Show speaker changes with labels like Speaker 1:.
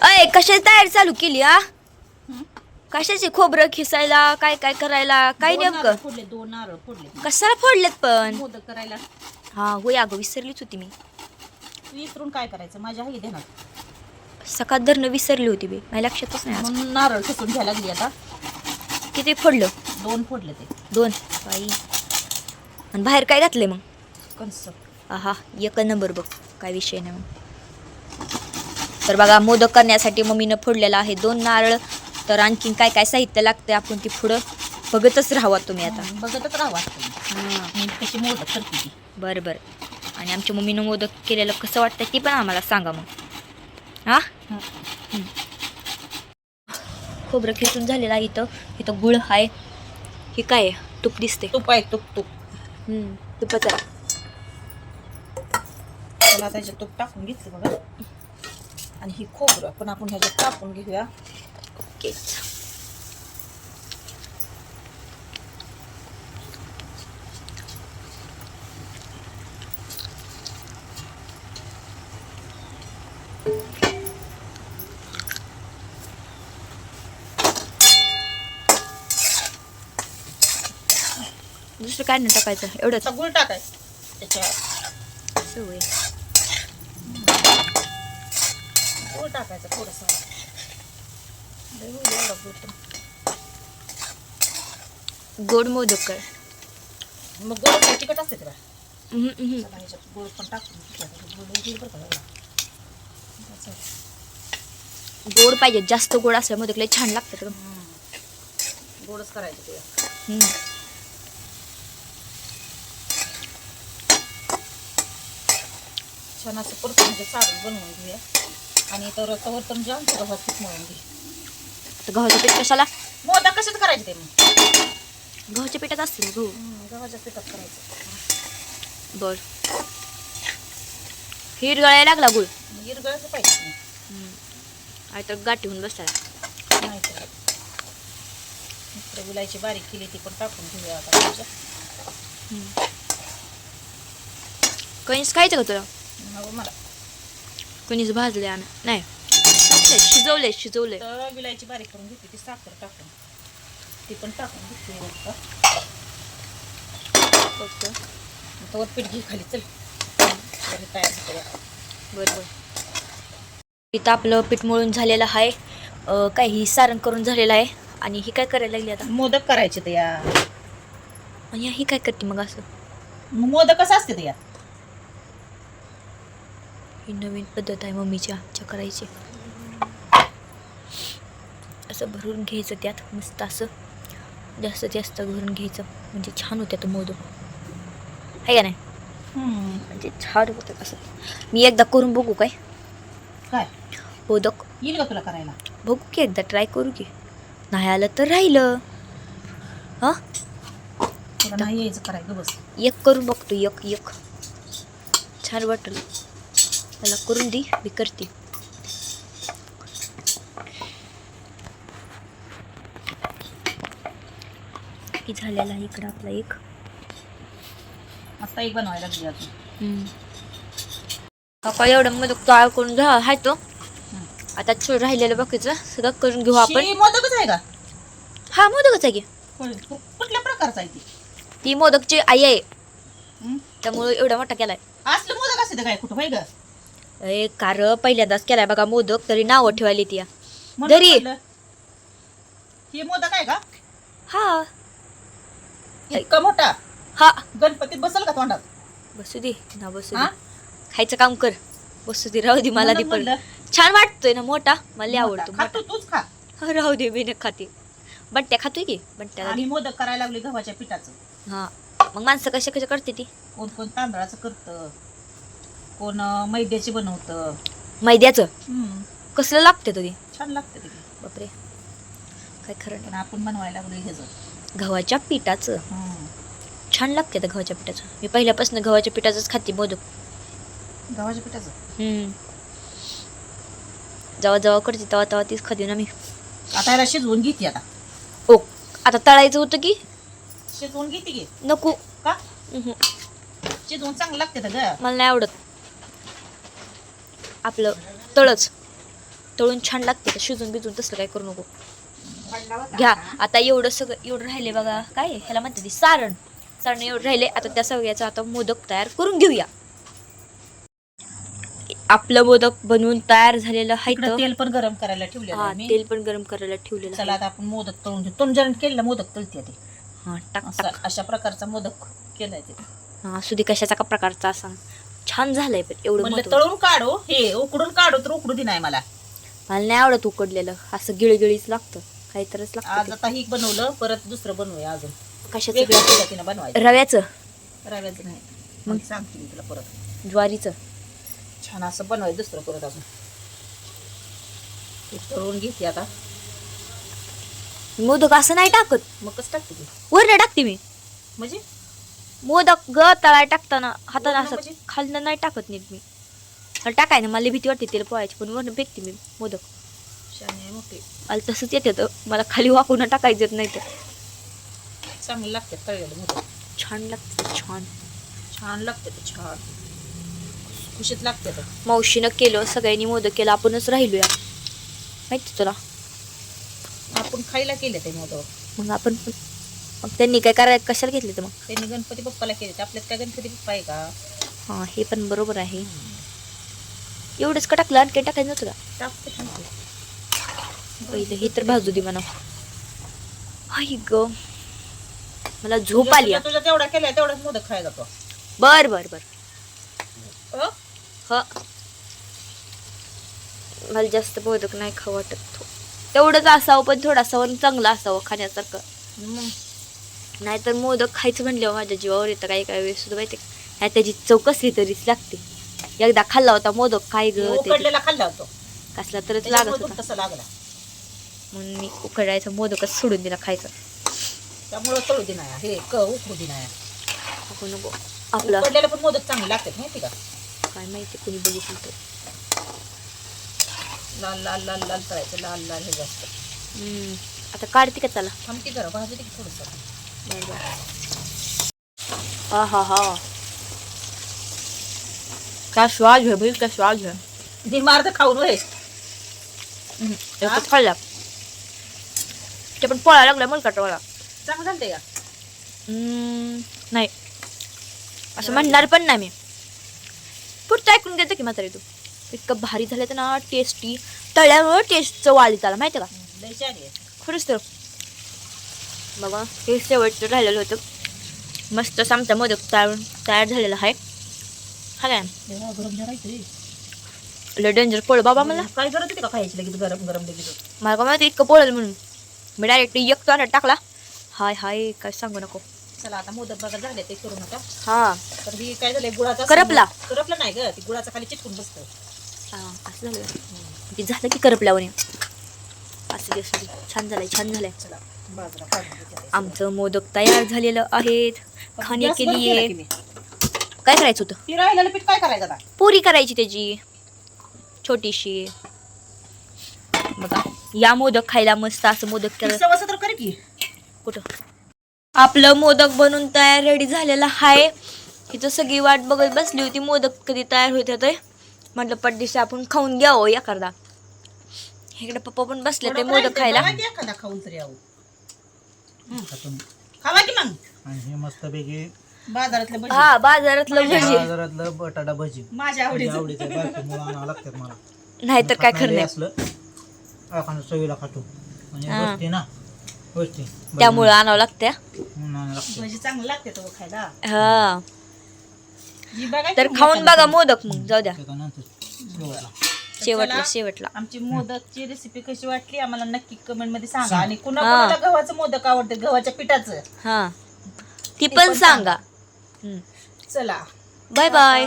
Speaker 1: अय कशाची तयारी चालू केली हा कशाची खोबरं खिसायला काय काय करायला काय
Speaker 2: दोन
Speaker 1: नेमकं?
Speaker 2: फोडले दोन नारळ फोडले.
Speaker 1: कशाला फोडलेत पण?
Speaker 2: मोदक करायला.
Speaker 1: हा होय अगं विसरलीच होती मी.
Speaker 2: विसरून काय करायचं? माझ्या आई देणार.
Speaker 1: सकाळ धरणं विसरली होती बी माझ्या लक्षातच नाही आज.
Speaker 2: म्हणून नारळ ठेचून घ्यायला लागली आता.
Speaker 1: किती फोडलं?
Speaker 2: दोन फोडले ते.
Speaker 1: दोन. बाई. आणि बाहेर काय घातलंय मग?
Speaker 2: कंस
Speaker 1: आहा एक नंबर बघ. काय विषय नाही मग. तर बघा मोदक करण्यासाठी मम्मीनं फोडलेला आहे दोन नारळ. तर आणखीन काय काय साहित्य लागतंय आपण ती पुढं बघतच राहावा तुम्ही आता.
Speaker 2: बघतच राहा वाटतं मी कशी मोदक करते ती.
Speaker 1: बरं बरं. आणि आमच्या मम्मीनं मोदक केलेलं कसं वाटतं ती पण आम्हाला सांगा मग. हा? खोबरं खिसून झालेलं आहे इथं. इथं गुळ आहे. हे काय आहे? तूप दिसते
Speaker 2: तूप आहे तूप तूप.
Speaker 1: तुपाचं आहे.
Speaker 2: त्याला त्याच्यात तूप टाकून घेतलं बघा. आणि ही खोबरं पण आपण ह्याच्यात टाकून घेऊया.
Speaker 1: ओके. दुसरं काय नाही टाकायचं एवढंच.
Speaker 2: आता गुळ टाकायचं. त्याच्यावर
Speaker 1: सवय
Speaker 2: गुळ टाकायचं थोडंसं.
Speaker 1: गोड मोदक कर
Speaker 2: मग गोड तिखट असते का गुळ पण. त्याचं.
Speaker 1: गोड पाहिजे जास्त गोड असल्या मोदक लय छान लागतात.
Speaker 2: गोडच करायचं ते. छान असं परतून म्हणजे सारण बनवून घेऊया आणि तर तवर तर जाम गव्हात पीठ मळून घे
Speaker 1: तर गव्हाचं पीठ कशाला?
Speaker 2: मोदक कशात करायचे ते मग?
Speaker 1: गव्हाच्या पिठात असते ना गहू
Speaker 2: गव्हाच्या पिठात करायचं.
Speaker 1: बर. हिर गळायला लागला गुळ.
Speaker 2: मग इरगळायचं पाहिजे
Speaker 1: आणि तर गाठी होऊन बसला
Speaker 2: नाही तर विलायची बारीक केली ती पण टाकून घेऊया आता त्याच्यात.
Speaker 1: कणीस खायचं का तुला?
Speaker 2: मला.
Speaker 1: कणीस भाजले आम्ही नाही. शिजवले शिजवले
Speaker 2: तर विलायची बारीक करून घेतली ती साखर टाकून. ती पण टाकून घेतली तवर पीठ घे खाली चल. तयार करूया
Speaker 1: बरं बरं. इथं आपलं पीठ मळून झालेलं आहे. अं, काय ही सारण करून झालेलं आहे. आणि ही काय करायला लागली आता?
Speaker 2: मोदक करायचे ते या
Speaker 1: आणि ही काय करते मग असं?
Speaker 2: मोदक कसं असते ते या
Speaker 1: ही नवीन पद्धत आहे मम्मीची आमच्या करायची. असं भरून घ्यायचं त्यात मस्त असं. जास्त जास्त भरून घ्यायचं म्हणजे छान होत्यात मोदक. आहे का नाही? म्हणजे छान होतं असं. मी एकदा करून बघू काय?
Speaker 2: काय?
Speaker 1: मोदक.
Speaker 2: येईल का तुला करायला?
Speaker 1: बघू की एकदा ट्राय करू की. नाही आलं तर राहिलं. हां?
Speaker 2: नाही यायचं करायचं बस.
Speaker 1: एक करून बघतो एक एक. छान वाटलं. मला करून दे मी करते की झालेला आहे इकडं आपला एक.
Speaker 2: आता एक बनवायला लागली अजून.
Speaker 1: काका एवढं मध्ये काळ करून घ्या हाय तो. आता छोट राहिलेलं बाकीचं सगळं करून घेऊ आपण.
Speaker 2: मोदकच आहे का?
Speaker 1: हा मोदकच आहे की.
Speaker 2: कुठल्या प्रकारचा आहे ती?
Speaker 1: ती मोदकची आई आहे? त्यामुळे एवढा मोठा केलाय.
Speaker 2: असलं मोदक असते काय कुठं होय ग
Speaker 1: ए कार पहिल्यांदाच केलाय बघा मोदक तरी नावं ठेवायली ती.
Speaker 2: म्हणून. म्हणलं. हे मोदक आहे का?
Speaker 1: हा.
Speaker 2: इतका मोठा?
Speaker 1: हा.
Speaker 2: गणपतीत बसल का तोंडात?
Speaker 1: बसू दे ना बसू
Speaker 2: हा?
Speaker 1: खायचं काम कर. बसू दे राहू दे मला दे
Speaker 2: म्हणून
Speaker 1: पण. छान वाटतोय ना मोठा? मला लय. आवडतो मोठा.
Speaker 2: तूच खा.
Speaker 1: हा, राहू दे मी खाते. बट्ट्या खातोय की? बट्ट्याला
Speaker 2: आणि मोदक करायला लागली गव्हाच्या पिठाचं.
Speaker 1: हा. मग माणसं कशा कशा करते ती?
Speaker 2: कोण कोण तांदळाचं करतं. कोण मैद्याची बनवतं.
Speaker 1: मैद्याचं?
Speaker 2: हम्म,
Speaker 1: कसलं लागतं तुझी
Speaker 2: छान लागतं ते.
Speaker 1: बापरे. काय खरं
Speaker 2: पण आपण बनवायला लागलो ह्याचं.
Speaker 1: नाही गव्हाच्या पिठाचं.
Speaker 2: हम्म.
Speaker 1: छान लागते त्या गव्हाच्या पिठाचं. मी पहिल्यापासून गव्हाच्या पिठाचंच खाते मोदक.
Speaker 2: गव्हाच्या पिठाचं?
Speaker 1: हम्म. जेव्हा जेव्हा करते तेव्हा तेव्हा तीच खाते ना मी.
Speaker 2: आता याला शिजवून घेते आता.
Speaker 1: ओ आता तळायचं होतं की?
Speaker 2: शिजवून घेते की.
Speaker 1: नको.
Speaker 2: का?
Speaker 1: उहुं.
Speaker 2: शिजवून चांगलं लागते ग.
Speaker 1: मला नाही आवडत. आपलं तळच. तळून छान लागते शिजून बिजून तसलं काय करू नको. घ्या. आता एवढं सगळं एवढं राहिले बघा. काय? ह्याला म्हणते ती सारण. सारण एवढं राहिले. आता त्या सगळ्याचा आता मोदक तयार करून घेऊया. आपलं मोदक बनवून तयार झालेलं आहे
Speaker 2: इकडं तेल पण गरम करायला
Speaker 1: हा
Speaker 2: मी.
Speaker 1: तेल पण गरम करायला ठेवलेलं
Speaker 2: चला
Speaker 1: आहे.
Speaker 2: आता आपण मोदक तळून घेऊ. तुमच्या केलेला मोदक तळते ते.
Speaker 1: हा टाक
Speaker 2: असा
Speaker 1: टाक.
Speaker 2: अशा प्रकारचा मोदक केलाय ते.
Speaker 1: हा असू दे कशाचा का प्रकारचा असा. छान झालंय पण एवढं
Speaker 2: म्हणलं. तळून काढू हे उकडून काढू तर उकडू दे नाही मला.
Speaker 1: मला नाही आवडत उकडलेलं असं गिळगिळीच लागतं काहीतरीच
Speaker 2: आज
Speaker 1: लागतं
Speaker 2: आता ही बनवलं परत दुसरं बनवूया अजून.
Speaker 1: ते. कशाचं?
Speaker 2: वेगळ्या पद्धतीनं बनवायचं.
Speaker 1: रव्याचं.
Speaker 2: रव्याचं नाही.
Speaker 1: मग?
Speaker 2: सांगते मी तुला परत.
Speaker 1: ज्वारीचं.
Speaker 2: छान असं बनवायचं दुसरं परत अजून. हे तळून घेते आता.
Speaker 1: मोदक असं नाही टाकत.
Speaker 2: मग कसं टाकते ती
Speaker 1: वरनं टाकते मी.
Speaker 2: म्हणजे?
Speaker 1: मोदक ग तळाय टाकताना हाताने
Speaker 2: वरनं
Speaker 1: असं
Speaker 2: म्हणजे?
Speaker 1: खालनं नाही टाकत नीट मी. मला टाकाय ना मला भीती वाटते तेल पोळायची पण वरनं फेकते मी मोदक.
Speaker 2: शाने आहे मोठी.
Speaker 1: मला तसंच येते तर मला खाली वाकून टाकायचं येत नाही तर.
Speaker 2: चांगलं लागते तळलेलं मोदक.
Speaker 1: छान लागतं छान.
Speaker 2: छान लागते ते छान. खुशीत लागते
Speaker 1: मावशीनं केलं सगळ्यांनी मोदक केलं आपणच राहिलोया. माहिती तुला?
Speaker 2: आपण खायला केले ते मोदक.
Speaker 1: मग आपण पण मग त्यांनी काय करायचं कशाला घेतले तर मग?
Speaker 2: त्यांनी गणपती बाप्पाला केले आपल्यात काय गणपती बाप्पा आहे का?
Speaker 1: हां हे पण बरोबर आहे. एवढंच का टाकलं? आणखी टाकायचं नव्हतं का?
Speaker 2: टाकते थांबते
Speaker 1: पहिलं हे तर भाजू दे म्हणा आई ग. मला झोप आली.
Speaker 2: तुझ्या तेवढा केलाय तेवढाच मोदक खायला तो
Speaker 1: बर बर बर.
Speaker 2: अ?
Speaker 1: ह. मला जास्त मोदक नाही खाऊ वाटत थो- तेवढंच असावं पण थोडासा पण चांगलं असावं खाण्यासारखं.
Speaker 2: मग?
Speaker 1: नाहीतर मोदक खायचं म्हणल्यावर माझ्या जीवावर येतं काही काही वेळेस सुद्धा माहिती नाही त्याची कसली तरीच लागते. एकदा खाल्ला होता मोदक काय ग
Speaker 2: उकडलेला खाल्ला होतो.
Speaker 1: कसला तरच लागत होता.
Speaker 2: तसं लागला.
Speaker 1: म्हणून मी उकडायचा मोदकच सोडून दिला खायचा.
Speaker 2: त्यामुळे तळू दे नाही हे क उकडू दे नाही
Speaker 1: नको नको. आपलं
Speaker 2: उकडलेला पण मोदक चांगले लागतात माहिती का?
Speaker 1: काय माहिती कोणी बघितलं तर.
Speaker 2: लाल लाल लाल लाल करायचं लाल लाल हे जास्त.
Speaker 1: हम्म. आता काढते का त्याला?
Speaker 2: थांबते जरा भाजू दे की थोडंसं.
Speaker 1: हा हा हा क्या स्वाद है भाई क्या स्वाद है
Speaker 2: ती मार तर खाऊन
Speaker 1: एकच खाल्ला. ते पण पळायला लागला मला.
Speaker 2: चांगलं झालं ते का
Speaker 1: नाही. असं म्हणणार पण नाही मी. पुढचं ऐकून घेतो की म्हातारी तू. इतकं भारी झालं तर ना टेस्टी तळ्यामुळे टेस्टचं वाढली त्याला माहिती का? खरंच तर. बघा हे शेवटचं राहिलेलं होतं. मस्त आमचा मोदक तयार तयार झालेला आहे. हा काय? लय डेंजर पोळ बाबा मला.
Speaker 2: काय गरज होती का खायची लगेच? गरम गरम लगेच.
Speaker 1: मला का माहिती इतकं पोळेल म्हणून. मी डायरेक्ट एक तो टाकला. हाय हाय काय सांगू नको.
Speaker 2: चला आता मोदक बघा झाले ते करू नका.
Speaker 1: हा.
Speaker 2: तर ही काय झालंय गुळाचा
Speaker 1: करपला.
Speaker 2: करपला नाही ग ती गुळाचा खाली चिटकून बसतं
Speaker 1: हा, असं झालं. ते झालं की करपल्यावर. असं दे, असं दे. छान झालंय छान झालंय. आमचं मोदक तयार झालेलं आहेत. खाणे
Speaker 2: केला मी.
Speaker 1: काय करायचं होतं?
Speaker 2: ती राहिलेलं पीठ काय करायचं आता?
Speaker 1: पुरी करायची त्याची. छोटीशी. बघा या मोदक खायला मस्त असं मोदक केलं
Speaker 2: सवस तर कर की.
Speaker 1: कुठं? आपलं मोदक बनून तयार रेडी झालेलं आहे इथं सगळी वाट बघत बसली होती मोदक कधी तयार होत होते म्हटलं पटदिशी आपण खाऊन घ्यावं एखादा. इकडे पप्पा पण बसले ते मोदक खायला.
Speaker 2: एखादा खाऊन तरी आहो. खावा की मग?
Speaker 3: आणि हे
Speaker 2: बाजारातले भजी.
Speaker 1: हा बाजारातलं भजी.
Speaker 3: बाजारातलं बटाटा भजी.
Speaker 2: माझ्या
Speaker 3: माझ्या
Speaker 2: आवडीचं
Speaker 3: आवडीचं आहे, बारक्यामुळं आणावं लागतात मला.
Speaker 1: नाहीतर काय खरं नाही
Speaker 3: असलं एखादं चवीला खातो. म्हणजे
Speaker 1: हा.
Speaker 3: गोष्टी ना गोष्टी.
Speaker 1: त्यामुळं आणावं लागत्या.
Speaker 3: म्हणून आणावं लागतं.
Speaker 2: भजी चांगलं लागते तो खायला.
Speaker 1: हा.
Speaker 2: जी बघा
Speaker 1: तर
Speaker 2: की
Speaker 1: खाऊन बघा मोदक मग जाऊ द्या.
Speaker 3: त्याच्यानंतर शेवटला.
Speaker 1: शेवटला.
Speaker 2: आमची मोदकची रेसिपी कशी वाटली आम्हाला नक्की कमेंटमध्ये सांगा. आणि कुणा. कुणाला गव्हाचं मोदक आवडते गव्हाच्या पिठाचं?
Speaker 1: हा. ती पण सांगा.
Speaker 2: चला.
Speaker 1: Bye bye